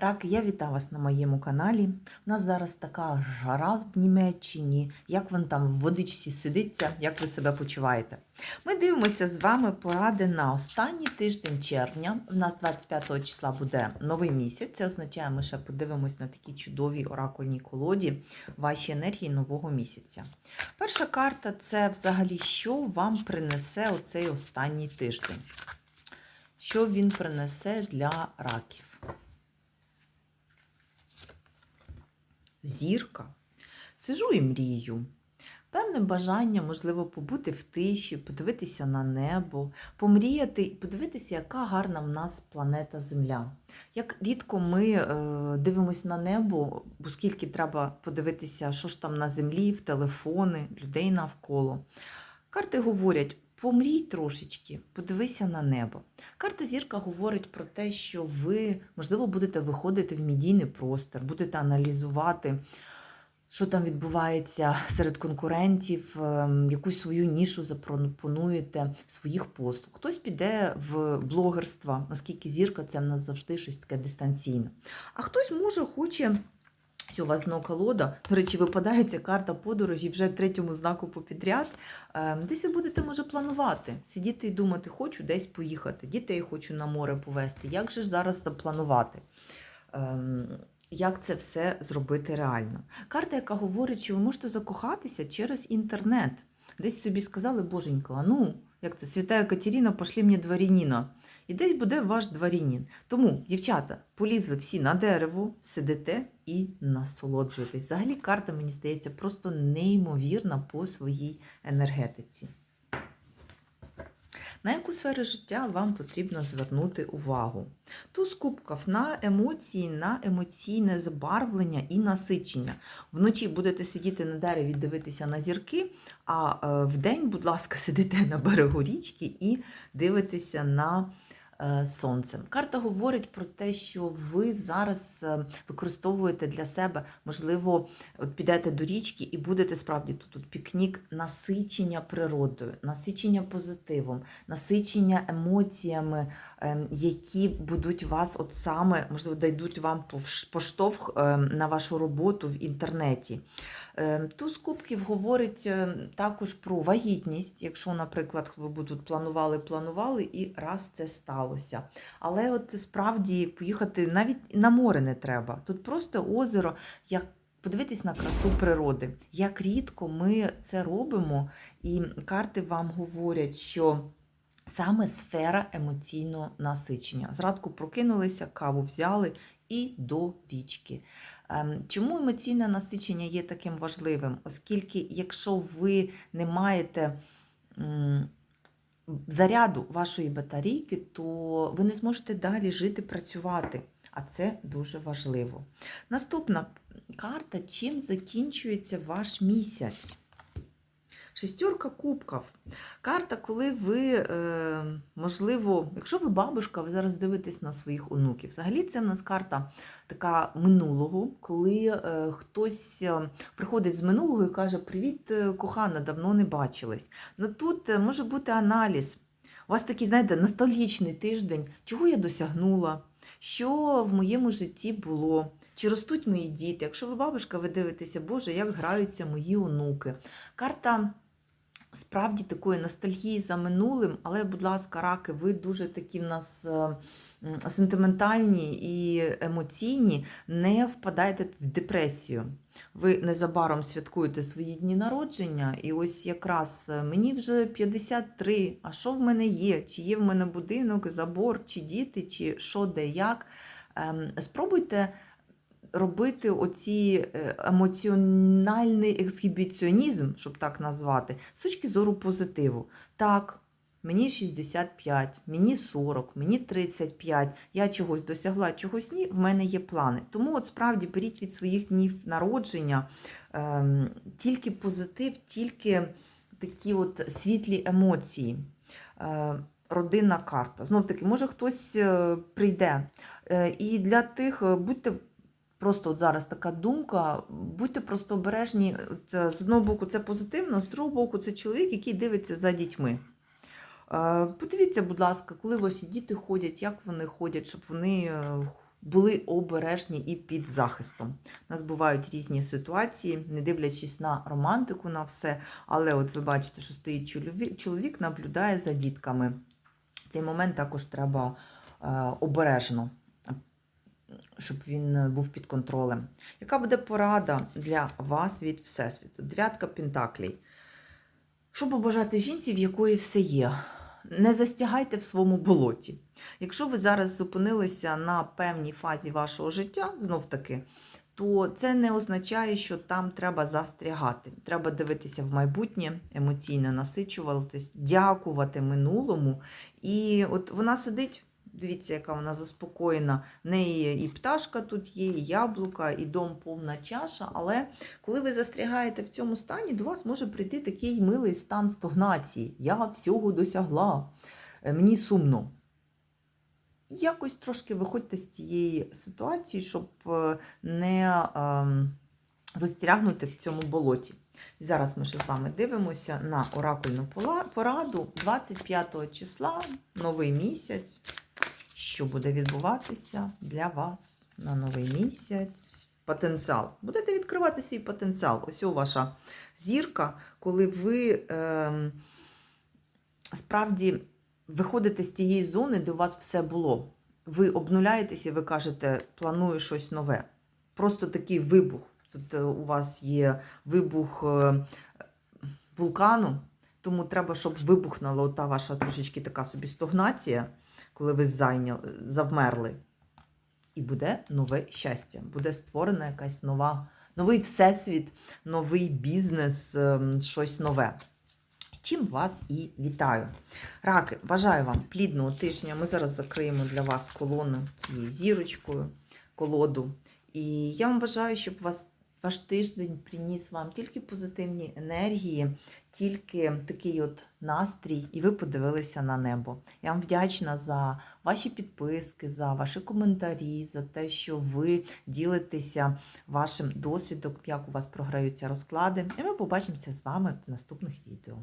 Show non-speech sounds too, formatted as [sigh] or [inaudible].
Раки, я вітаю вас на моєму каналі. У нас зараз така жара в Німеччині. Як вам там в водичці сидиться, як ви себе почуваєте? Ми дивимося з вами поради на останній тиждень червня. У нас 25 числа буде новий місяць. Це означає, ми ще подивимось на такі чудові оракульні колоді ваші енергії нового місяця. Перша карта це взагалі, що вам принесе оцей останній тиждень. Що він принесе для раків? Зірка. Сижу і мрію. Певне бажання, можливо, побути в тиші, подивитися на небо, помріяти і подивитися, яка гарна в нас планета Земля. Як рідко ми е, дивимося на небо, оскільки треба подивитися, що ж там на землі, в телефони, людей навколо. Карти говорять: помрій трошечки, подивися на небо. Карта зірка говорить про те, що ви, можливо, будете виходити в медійний простір, будете аналізувати, що там відбувається серед конкурентів, ем, якусь свою нішу запропонуєте своїх послуг. Хтось піде в блогерство, оскільки зірка це в нас завжди щось таке дистанційне. А хтось може хоче. У вас колода. До речі, випадає ця карта подорожі вже третьому знаку попідряд. Ем, Десь ви будете, може, планувати, сидіти і думати, хочу десь поїхати, дітей хочу на море повезти. Як же ж зараз запланувати? Ем, Як це все зробити реально? Карта, яка говорить, що ви можете закохатися через інтернет. Десь собі сказали, боженько, а ну, як це, святая Катерина, пошлі мені дворяніна. І десь буде ваш дворянін. Тому, дівчата, полізли всі на дерево, сидите і насолоджуєтесь. Взагалі, карта, мені здається, просто неймовірна по своїй енергетиці. На яку сферу життя вам потрібно звернути увагу? Туз кубков на емоції, на емоційне забарвлення і насичення. Вночі будете сидіти на дереві, дивитися на зірки, а е, вдень, будь ласка, [laughs] сидите на берегу річки і дивитеся на е, сонце. Карта говорить про те, що ви зараз е, використовуєте для себе, можливо, от підете до річки і будете справді тут, тут пікнік насичення природою, насичення позитивом, насичення емоціями, ем, які будуть вас от саме, можливо, дайдуть вам поштовх ем, на вашу роботу в інтернеті. Ем, Туз кубків говорить ем, також про вагітність, якщо, наприклад, ви тут планували, планували, і раз це сталося. Але от справді поїхати навіть на море не треба. Тут просто озеро, як подивитись на красу природи. Як рідко ми це робимо, і карти вам говорять, що. Саме сфера емоційного насичення. Зранку прокинулися, каву взяли і до річки. Ем, Чому емоційне насичення є таким важливим? Оскільки, якщо ви не маєте заряду вашої батарейки, то ви не зможете далі жити, працювати. А це дуже важливо. Наступна карта: чим закінчується ваш місяць? Шестерка кубків. Карта, коли ви, е, можливо, якщо ви бабушка, ви зараз дивитесь на своїх онуків. Взагалі, це в нас карта така минулого, коли е, хтось е, приходить з минулого і каже: Привіт, кохана, давно не бачились. Ну тут може бути аналіз. У вас такий, знаєте, ностальгічний тиждень, чого я досягнула, що в моєму житті було, чи ростуть мої діти. Якщо ви бабушка, ви дивитеся, Боже, як граються мої онуки. Карта справді такої ностальгії за минулим, але, будь ласка, раки, ви дуже такі в нас е, сентиментальні і емоційні, не впадайте в депресію. Ви незабаром святкуєте свої дні народження, і ось якраз е, мені вже 53, а що в мене є? Чи є в мене будинок, забор, чи діти, чи що, де, як. Ем, Спробуйте робити оці е, емоціональний ексгібіціонізм, щоб так назвати, з точки зору позитиву. Так, мені 65, мені 40, мені 35, я чогось досягла, чогось ні, в мене є плани. Тому от справді беріть від своїх днів народження ем, тільки позитив, тільки такі от світлі емоції. Е, Родинна карта. Знов таки, може хтось е, прийде. Е, І для тих будьте Просто от зараз така думка, будьте просто обережні. Це, з одного боку, це позитивно, з другого боку, це чоловік, який дивиться за дітьми. Е, Подивіться, будь ласка, коли ваші діти ходять, як вони ходять, щоб вони е, були обережні і під захистом. У нас бувають різні ситуації, не дивлячись на романтику, на все. Але от ви бачите, що стоїть чоловік, чоловік наблюдає за дітками. Цей момент також треба е, обережно, щоб він е, був під контролем. Яка буде порада для вас від Всесвіту? Дев'ятка Пентаклей. Що побажати жінці, в якої все є? Не застягайте в своєму болоті. Якщо ви зараз зупинилися на певній фазі вашого життя, знов таки, то це не означає, що там треба застрягати. Треба дивитися в майбутнє, емоційно насичуватись, дякувати минулому. І от вона сидить, дивіться, яка вона заспокоєна. В неї і пташка тут є, і яблука, і дом повна чаша. Але коли ви застрягаєте в цьому стані, до вас може прийти такий милий стан стогнації. Я всього досягла. Е, Мені сумно. Якось трошки виходьте з цієї ситуації, щоб е, не ем, застрягнути в цьому болоті. Зараз ми ще з вами дивимося на оракульну пораду 25 числа, новий місяць. Що буде відбуватися для вас на новий місяць? Потенціал. Будете відкривати свій потенціал. Ось у ваша зірка, коли ви ем, справді виходите з тієї зони, де у вас все було. Ви обнуляєтеся і ви кажете, планую щось нове. Просто такий вибух. Тут е, у вас є вибух е, вулкану, тому треба, щоб вибухнула ота ваша трошечки така собі стогнація, коли ви зайняли, завмерли. І буде нове щастя, буде створена якась нова, новий всесвіт, новий бізнес, ем, щось нове. З чим вас і вітаю. Раки, бажаю вам плідного тижня. Ми зараз закриємо для вас колону цією зірочкою, колоду. І я вам бажаю, щоб вас, ваш тиждень приніс вам тільки позитивні енергії, тільки такий от настрій, і ви подивилися на небо. Я вам вдячна за ваші підписки, за ваші коментарі, за те, що ви ділитеся вашим досвідом, як у вас програються розклади. І ми побачимося з вами в наступних відео.